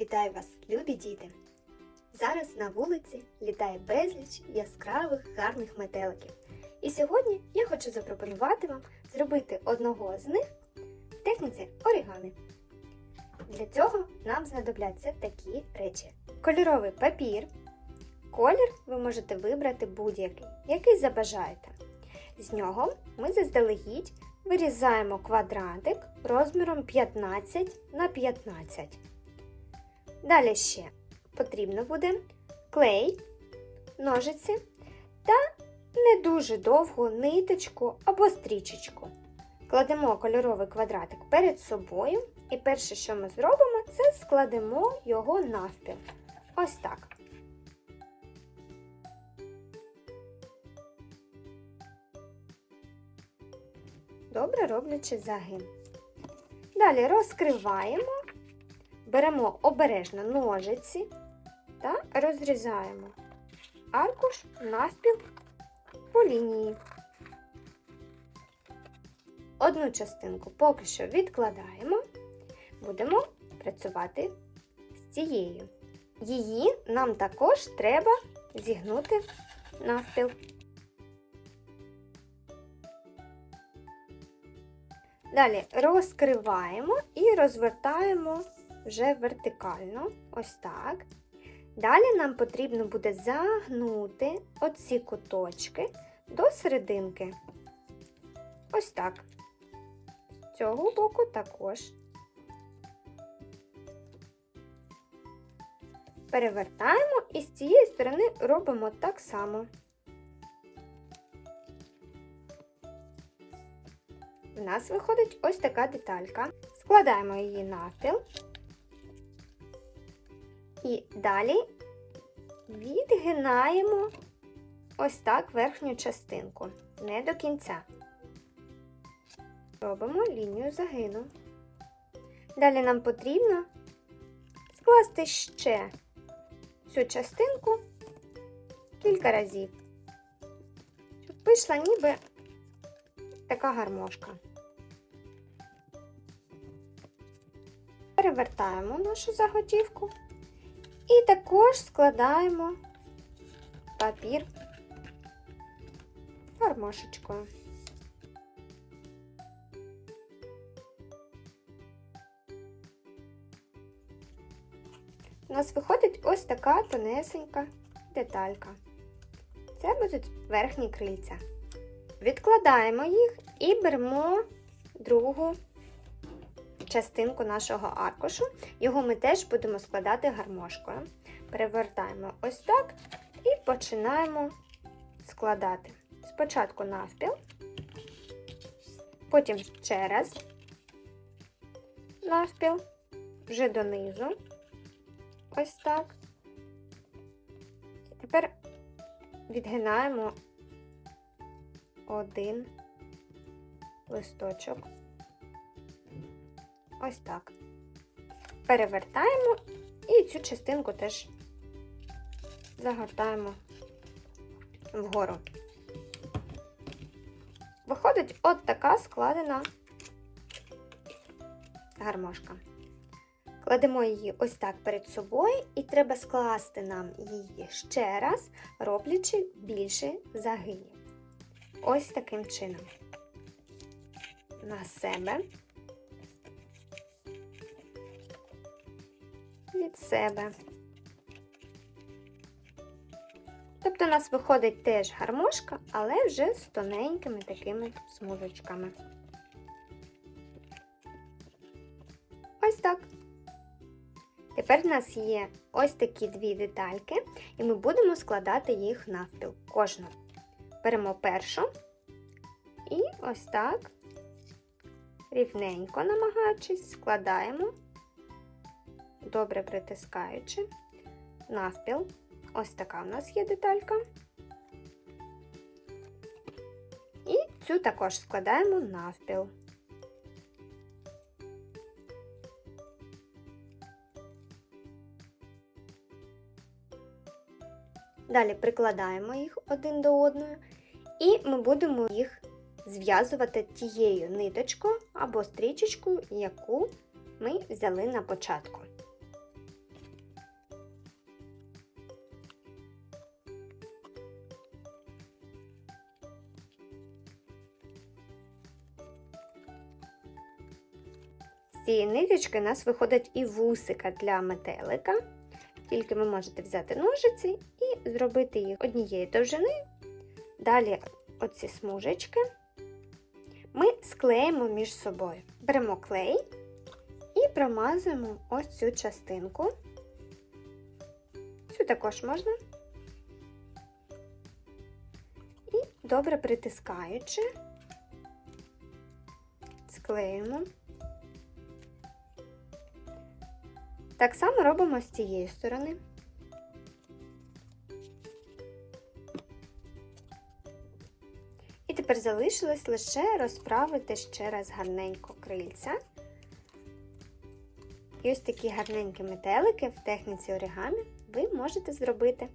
Вітаю вас, любі діти! Зараз на вулиці літає безліч яскравих гарних метеликів. І сьогодні я хочу запропонувати вам зробити одного з них в техніці орігамі. Для цього нам знадобляться такі речі: кольоровий папір. Колір ви можете вибрати будь-який, який забажаєте. З нього ми заздалегідь вирізаємо квадратик розміром 15 на 15. Далі ще потрібно буде клей, ножиці та не дуже довгу ниточку або стрічечку. Кладемо кольоровий квадратик перед собою, і перше, що ми зробимо, це складемо його навпіл. Ось так. Добре роблячи загин. Далі розкриваємо, беремо обережно ножиці та розрізаємо аркуш навпіл по лінії. Одну частинку поки що відкладаємо, будемо працювати з цією. Її нам також треба зігнути навпіл. Далі розкриваємо і розвертаємо вже вертикально, ось так. Далі нам потрібно буде загнути оці куточки до серединки. Ось так. З цього боку також. Перевертаємо і з цієї сторони робимо так само. У нас виходить ось така деталька. Складаємо її навпіл. І далі відгинаємо ось так верхню частинку, не до кінця. Робимо лінію загину. Далі нам потрібно скласти ще цю частинку кілька разів, щоб вийшла ніби така гармошка. Перевертаємо нашу заготівку і також складаємо папір гармошечкою. У нас виходить ось така тонесенька деталька. Це будуть верхні крильця. Відкладаємо їх і беремо другу частинку нашого аркушу. Його ми теж будемо складати гармошкою. Перевертаємо ось так і починаємо складати. Спочатку навпіл, потім ще раз навпіл, вже донизу. Ось так. І тепер відгинаємо один листочок. Ось так. Перевертаємо і цю частинку теж загортаємо вгору. Виходить от така складена гармошка. Кладемо її ось так перед собою, і треба скласти нам її ще раз, роблячи більше загинів. Ось таким чином. На себе. Від себе. Тобто у нас виходить теж гармошка, але вже з тоненькими такими смужечками. Ось так. Тепер в нас є ось такі дві детальки, і ми будемо складати їх навпіл кожну. Беремо першу і ось так, рівненько намагаючись, складаємо, добре притискаючи навпіл. Ось така в нас є деталька. І цю також складаємо навпіл. Далі прикладаємо їх один до одного, і ми будемо їх зв'язувати тією ниточкою або стрічечкою, яку ми взяли на початку. З цієї ниточки у нас виходить і вусика для метелика. Тільки ви можете взяти ножиці і зробити їх однієї довжини. Далі оці смужечки ми склеїмо між собою. Беремо клей і промазуємо ось цю частинку. Цю також можна. І добре притискаючи, склеюємо. Так само робимо з цієї сторони. І тепер залишилось лише розправити ще раз гарненько крильця. І ось такі гарненькі метелики в техніці оригамі ви можете зробити.